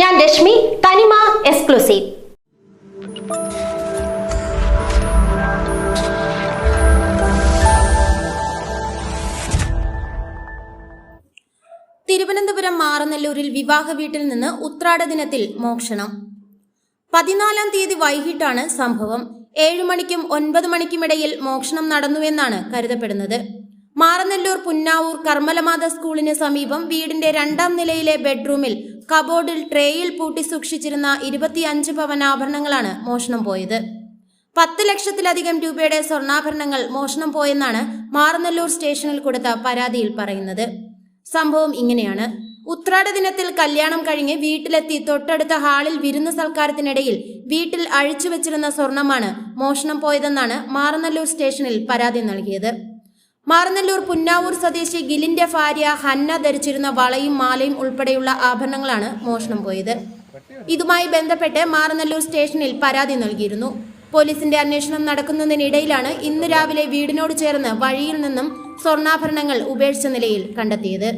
ഞാൻ രശ്മി തനിമ എക്സ്ക്ലൂസീവ്. തിരുവനന്തപുരം മാറനല്ലൂരിൽ വിവാഹ വീട്ടിൽ നിന്ന് ഉത്രാട ദിനത്തിൽ മോക്ഷണം. പതിനാലാം തീയതി വൈകിട്ടാണ് സംഭവം. ഏഴു മണിക്കും ഒൻപത് മണിക്കുമിടയിൽ മോക്ഷണം നടന്നുവെന്നാണ് കരുതപ്പെടുന്നത്. മാറനല്ലൂർ പുന്നാവൂർ കർമ്മലമാത സ്കൂളിന് സമീപം വീടിന്റെ രണ്ടാം നിലയിലെ ബെഡ്റൂമിൽ കബോർഡിൽ ട്രേയിൽ പൂട്ടി സൂക്ഷിച്ചിരുന്ന ഇരുപത്തിയഞ്ച് പവൻ ആഭരണങ്ങളാണ് മോഷണം പോയത്. പത്ത് ലക്ഷത്തിലധികം രൂപയുടെ സ്വർണാഭരണങ്ങൾ മോഷണം പോയെന്നാണ് മാറനല്ലൂർ സ്റ്റേഷനിൽ കൊടുത്ത പരാതിയിൽ പറയുന്നത്. സംഭവം ഇങ്ങനെയാണ്. ഉത്രാട ദിനത്തിൽ കല്യാണം കഴിഞ്ഞ് വീട്ടിലെത്തി തൊട്ടടുത്ത ഹാളിൽ വിരുന്ന് സൽക്കാരത്തിനിടയിൽ വീട്ടിൽ അഴിച്ചു വെച്ചിരുന്ന സ്വർണമാണ് മോഷണം പോയതെന്നാണ് മാറനല്ലൂർ സ്റ്റേഷനിൽ പരാതി നൽകിയത്. മാറനല്ലൂർ പുന്നാവൂർ സ്വദേശി ഗിലിന്റെ ഭാര്യ ഹന്ന ധരിച്ചിരുന്ന വളയും മാലയും ഉൾപ്പെടെയുള്ള ആഭരണങ്ങളാണ് മോഷണം പോയത്. ഇതുമായി ബന്ധപ്പെട്ട് മാറനല്ലൂർ സ്റ്റേഷനിൽ പരാതി നൽകിയിരുന്നു. പോലീസിന്റെ അന്വേഷണം നടക്കുന്നതിനിടയിലാണ് ഇന്ന് രാവിലെ വീടിനോട് ചേർന്ന് വഴിയിൽ നിന്നും സ്വർണാഭരണങ്ങൾ ഉപേക്ഷിച്ച നിലയിൽ കണ്ടെത്തിയത്.